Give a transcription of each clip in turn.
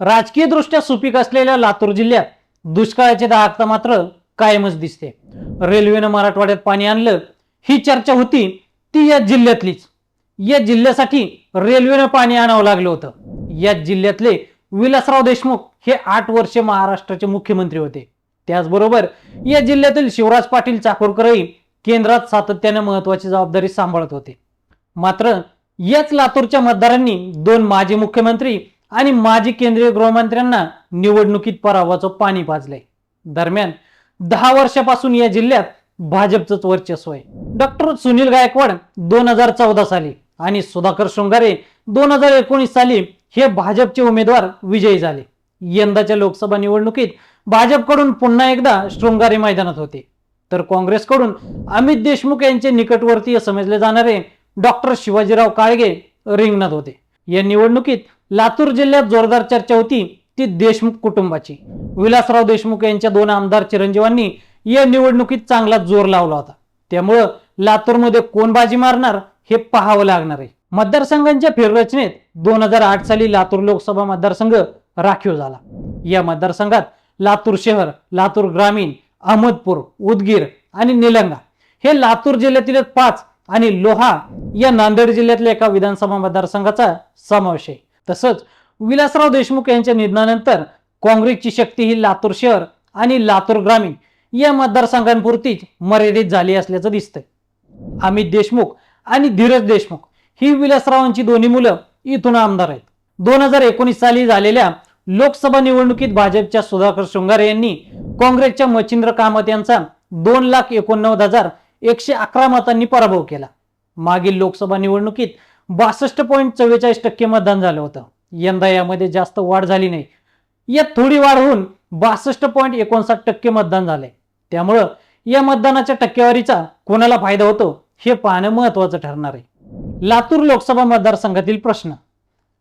राजकीय दृष्ट्या सुपीक असलेल्या लातूर जिल्ह्यात दुष्काळाची दाहकता मात्र कायमच दिसते. रेल्वेनं मराठवाड्यात पाणी आणलं ही चर्चा होती ती या जिल्ह्यातलीच. या जिल्ह्यासाठी रेल्वेनं पाणी आणावं लागलं होतं. या जिल्ह्यातले विलासराव देशमुख हे आठ वर्षे महाराष्ट्राचे मुख्यमंत्री होते. त्याचबरोबर या जिल्ह्यातील शिवराज पाटील चाकूरकरही केंद्रात सातत्याने महत्वाची जबाबदारी सांभाळत होते. मात्र याच लातूरच्या मतदारांनी दोन माजी मुख्यमंत्री आणि माजी केंद्रीय गृहमंत्र्यांना निवडणुकीत पराभवाचं पाणी पाजलंय. दरम्यान दहा वर्षापासून या जिल्ह्यात भाजपचंच वर्चस्व आहे. डॉक्टर सुनील गायकवाड दोन हजार चौदा साली आणि सुधाकर शृंगारे दोन हजार एकोणीस साली हे भाजपचे उमेदवार विजयी झाले. यंदाच्या लोकसभा निवडणुकीत भाजपकडून पुन्हा एकदा शृंगारे मैदानात होते. तर काँग्रेसकडून अमित देशमुख यांचे निकटवर्तीय समजले जाणारे डॉक्टर शिवाजीराव काळगे रिंगणात होते. या निवडणुकीत लातूर जिल्ह्यात जोरदार चर्चा होती. ती देशमुख कुटुंबाची. विलासराव देशमुख यांच्या दोन आमदार चिरंजीवांनी या निवडणुकीत चांगला जोर लावला होता. त्यामुळं लातूरमध्ये कोण बाजी मारणार हे पाहावं लागणार आहे. मतदारसंघांच्या फेररचनेत दोन हजार आठ साली लातूर लोकसभा मतदारसंघ राखीव झाला. या मतदारसंघात लातूर शहर लातूर ग्रामीण अहमदपूर उदगीर आणि निलंगा हे लातूर जिल्ह्यातील पाच आणि लोहा या नांदेड जिल्ह्यातल्या एका विधानसभा मतदारसंघाचा समावेश आहे. तसंच विलासराव देशमुख यांच्या निधनानंतर काँग्रेसची शक्ती ही लातूर शहर आणि लातूर ग्रामीण या मतदारसंघांपुरतीच मर्यादित झाली असल्याचं दिसतंय. अमित देशमुख आणि धीरज देशमुख ही विलासरावांची दोन्ही मुलं इथून आमदार आहेत. दोन हजार एकोणीस साली झालेल्या लोकसभा निवडणुकीत भाजपच्या सुधाकर शृंगारे यांनी काँग्रेसच्या मच्छिंद्र कामत यांचा दोन लाख एकोणनव्वद हजार एकशे अकरा मतांनी पराभव केला. मागील लोकसभा निवडणुकीत बासष्ट पॉईंट चव्वेचाळीस टक्के मतदान झालं होतं. यंदा यामध्ये जास्त वाढ झाली नाही. यात थोडी वाढ होऊन बासष्ट पॉईंट एकोणसाठ टक्के मतदान झालंय. त्यामुळं या मतदानाच्या टक्केवारीचा कोणाला फायदा होतो हे पाहणं महत्वाचं ठरणार आहे. लातूर लोकसभा मतदारसंघातील प्रश्न.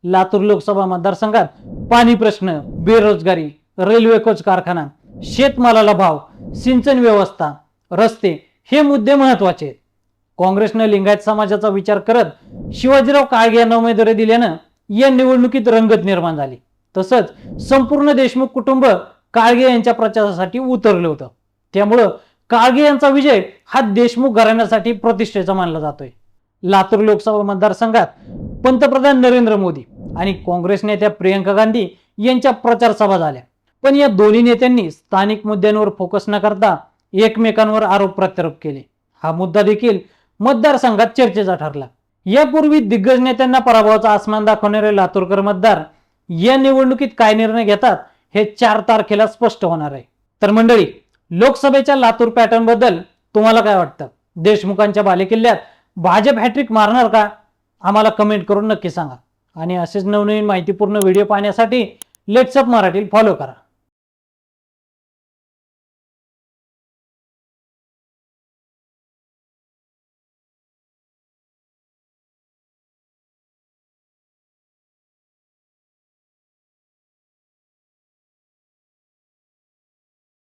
लातूर लोकसभा मतदारसंघात पाणी प्रश्न बेरोजगारी रेल्वे कोच कारखाना शेतमालाला भाव सिंचन व्यवस्था रस्ते हे मुद्दे महत्त्वाचे आहेत. काँग्रेसनं लिंगायत समाजाचा विचार करत शिवाजीराव काळगे यांना उमेदवारी दिल्यानं या निवडणुकीत रंगत निर्माण झाली. तसंच संपूर्ण देशमुख कुटुंब काळगे यांच्या प्रचारासाठी उतरलं होतं. त्यामुळं काळगे यांचा विजय हा देशमुख घराण्यासाठी प्रतिष्ठेचा मानला जातोय. लातूर लोकसभा मतदारसंघात पंतप्रधान नरेंद्र मोदी आणि काँग्रेस नेत्या प्रियंका गांधी यांच्या प्रचारसभा झाल्या. पण या दोन्ही नेत्यांनी स्थानिक मुद्द्यांवर फोकस न करता एकमेकांवर आरोप प्रत्यारोप केले. हा मुद्दा देखील मतदारसंघात चर्चेचा ठरला. यापूर्वी दिग्गज नेत्यांना पराभवाचा आसमान दाखवणारे लातूरकर मतदार या निवडणुकीत काय निर्णय घेतात हे चार तारखेला स्पष्ट होणार आहे. तर मंडळी लोकसभेच्या लातूर पॅटर्नबद्दल तुम्हाला काय वाटतं? देशमुखांच्या बालेकिल्ल्यात भाजप हॅट्रिक मारणार का? आम्हाला कमेंट करून नक्की सांगा. आणि असेच नवनवीन माहितीपूर्ण व्हिडिओ पाहण्यासाठी लेट्सअप मराठी फॉलो करा.